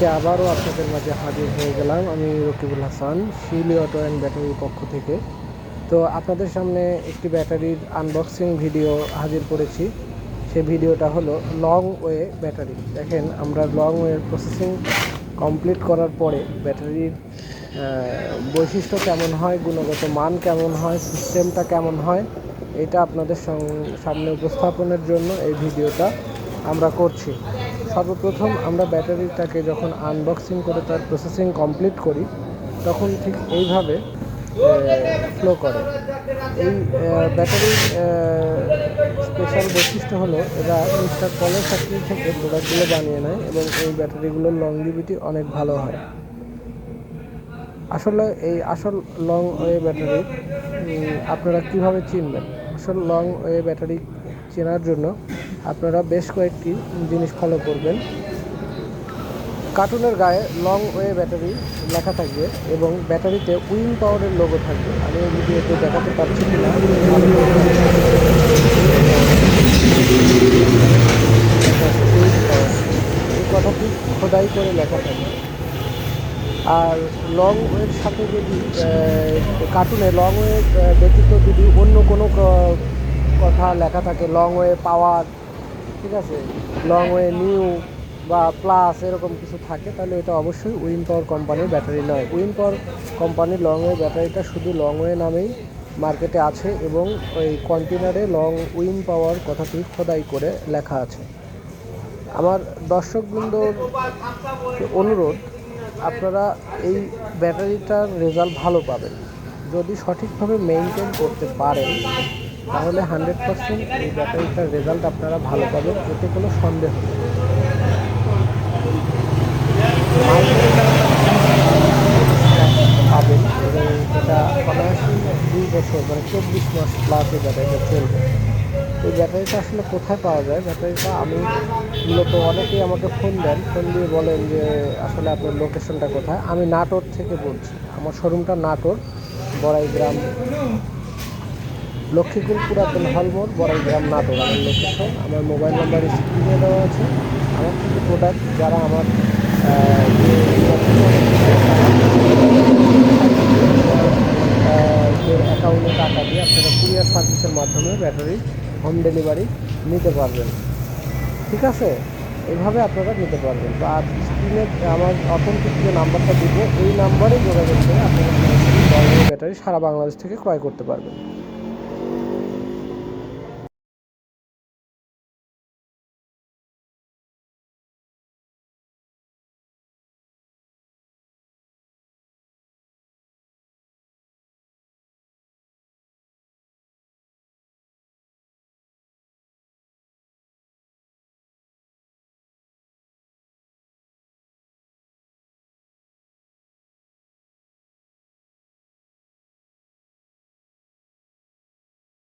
আজকে আবারও আপনাদের মাঝে হাজির হয়ে গেলাম আমি রকিবুল হাসান, শিউলি অটো অ্যান্ড ব্যাটারির পক্ষ থেকে। তো আপনাদের সামনে একটি ব্যাটারির আনবক্সিং ভিডিও হাজির করেছি। সেই ভিডিওটা হলো লং ওয়ে ব্যাটারি দেখেন, আমরা লং ওয়ে প্রসেসিং কমপ্লিট করার পরে ব্যাটারির বৈশিষ্ট্য কেমন হয়, গুণগত মান কেমন হয় সিস্টেমটা কেমন হয়, এটা আপনাদের সামনে উপস্থাপনের জন্য এই ভিডিওটা আমরা করছি। সর্বপ্রথম আমরা ব্যাটারিটাকে যখন আনবক্সিং করে তার প্রসেসিং কমপ্লিট করি, তখন ঠিক এইভাবে ফ্লো করে। এই ব্যাটারির স্পেশাল বৈশিষ্ট্য হলো এরা মিস্টার পলের ফ্যাক্টরি থেকে প্রোডাক্টগুলো বানিয়ে নেয় এবং এই ব্যাটারিগুলোর লংজিভিটি অনেক ভালো হয়। আসলে, এই আসল লং ওয়ে ব্যাটারি আপনারা কীভাবে চিনবেন? আসল লং ওয়ে ব্যাটারি চেনার জন্য আপনারা বেশ কয়েকটি জিনিস ফলো করবেন। কার্টুনের গায়ে লং ওয়ে ব্যাটারি লেখা থাকবে এবং ব্যাটারিতে উইন পাওয়ারের লোগো থাকবে। আমি এই ভিডিওতে দেখাতে পারছি উইন পাওয়ার এই কথাটি খোদাই করে লেখা থাকবে। আর লং ওয়ের সাথে যদি কার্টুনে লং ওয়ে ব্যতীত যদি অন্য কোনো কথা লেখা থাকে লং ওয়ে পাওয়ার ঠিক আছে? লং ওয়ে নিউ বা প্লাস এরকম কিছু থাকে, তাহলে এটা অবশ্যই উইন পাওয়ার কোম্পানির ব্যাটারি নয়। উইন পাওয়ার কোম্পানির লং ওয়ে ব্যাটারিটা শুধু লং ওয়ে নামেই মার্কেটে আছে এবং ওই কন্টেনারে লং উইন পাওয়ার কথাটি খোদাই করে লেখা আছে। আমার দর্শকবৃন্দর অনুরোধ, আপনারা এই ব্যাটারিটার রেজাল্ট ভালো পাবেন। যদি সঠিকভাবে মেনটেন করতে পারেন তাহলে হান্ড্রেড পার্সেন্ট এই ব্যাটারিটার রেজাল্ট আপনারা ভালো পাবেন, এতে কোনো সন্দেহ পাবেন এবং এটা অনায়াসই দুই বছর মানে চব্বিশ মাস প্লাস এই ব্যাটারিটা চলবে। এই ব্যাটারিটা আসলে কোথায় পাওয়া যায়? ব্যাটারিটা আমি মূলত অনেকেই আমাকে ফোন দেন ফোন দিয়ে বলেন যে, আসলে আপনার লোকেশনটা কোথায়? আমি নাটোর থেকে বলছি। আমার শোরুমটা নাটোর, বড়াইগ্রাম। লক্ষ্মীকুল পুরাতন হলমোড় বড়াইগ্রাম নাটোর আমার লোকেশন আমার মোবাইল নাম্বার স্ক্রিনে দেওয়া আছে। আমার থেকে প্রোডাক্ট যারা আমার অ্যাকাউন্টে টাকা দিয়ে আপনারা কুরিয়ার সার্ভিসের মাধ্যমে ব্যাটারি হোম ডেলিভারি নিতে পারবেন। ঠিক আছে? এইভাবে আপনারা নিতে পারবেন। তো আর স্ক্রিনে আমার অথেন্টিক যে নাম্বারটা দিব, এই নাম্বারে যোগাযোগ করে আপনারা ব্যাটারি সারা বাংলাদেশ থেকে ক্রয় করতে পারবেন।